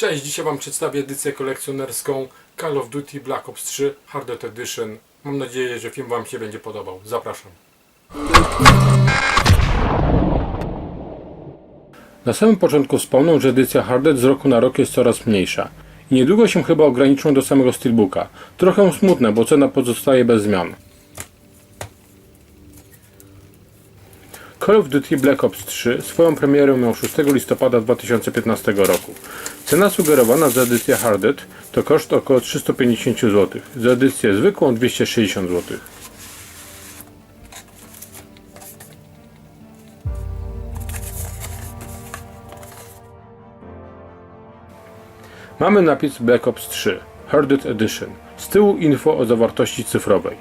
Cześć, dzisiaj Wam przedstawię edycję kolekcjonerską Call of Duty Black Ops 3 Hardened Edition. Mam nadzieję, że film Wam się będzie podobał. Zapraszam. Na samym początku wspomnę, że edycja Hardened z roku na rok jest coraz mniejsza. I niedługo się chyba ograniczą do samego Steelbooka. Trochę smutne, bo cena pozostaje bez zmian. Call of Duty Black Ops 3 swoją premierę miał 6 listopada 2015 roku. Cena sugerowana za edycję Hardened to koszt około 350 zł, za edycję zwykłą 260 zł. Mamy napis Black Ops 3 Hardened Edition. Z tyłu info o zawartości cyfrowej.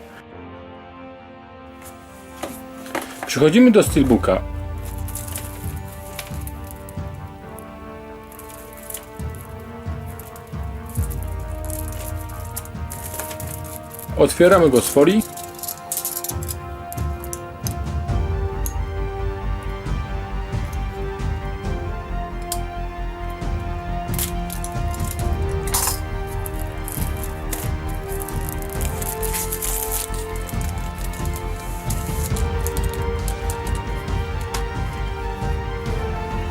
Przechodzimy do Steelbooka. Otwieramy go z folii.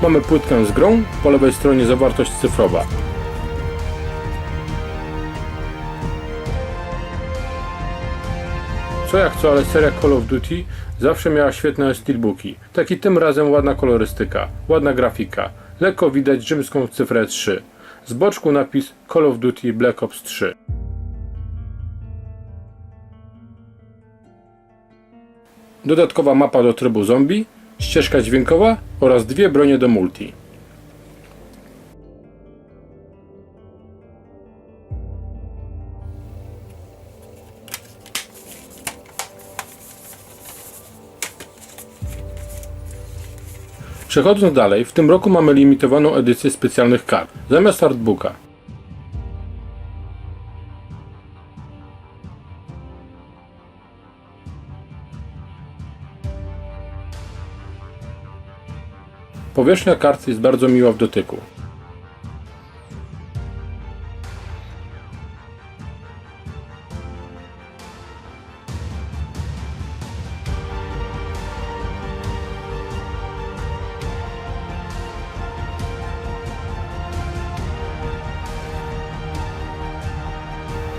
Mamy płytkę z grą, po lewej stronie zawartość cyfrowa. Co jak co, ale seria Call of Duty zawsze miała świetne steelbooki. Tak i tym razem ładna kolorystyka, ładna grafika. Lekko widać rzymską cyfrę 3. Z boczku napis Call of Duty Black Ops 3. Dodatkowa mapa do trybu zombie, ścieżka dźwiękowa oraz dwie bronie do multi. Przechodząc dalej, w tym roku mamy limitowaną edycję specjalnych kart, zamiast artbooka. Powierzchnia kart jest bardzo miła w dotyku.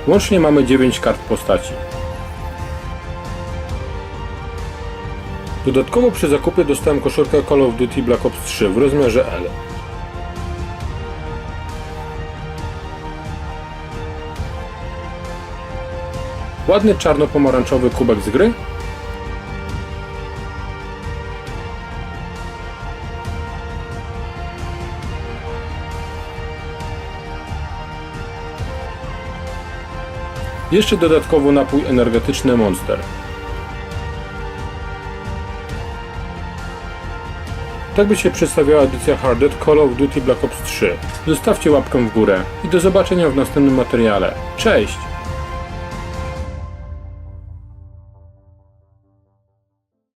Łącznie mamy 9 kart postaci. Dodatkowo przy zakupie dostałem koszulkę Call of Duty Black Ops 3 w rozmiarze L. Ładny czarno-pomarańczowy kubek z gry. Jeszcze dodatkowo napój energetyczny Monster. Tak by się przedstawiała edycja Hardened Call of Duty Black Ops 3. Zostawcie łapkę w górę i do zobaczenia w następnym materiale. Cześć!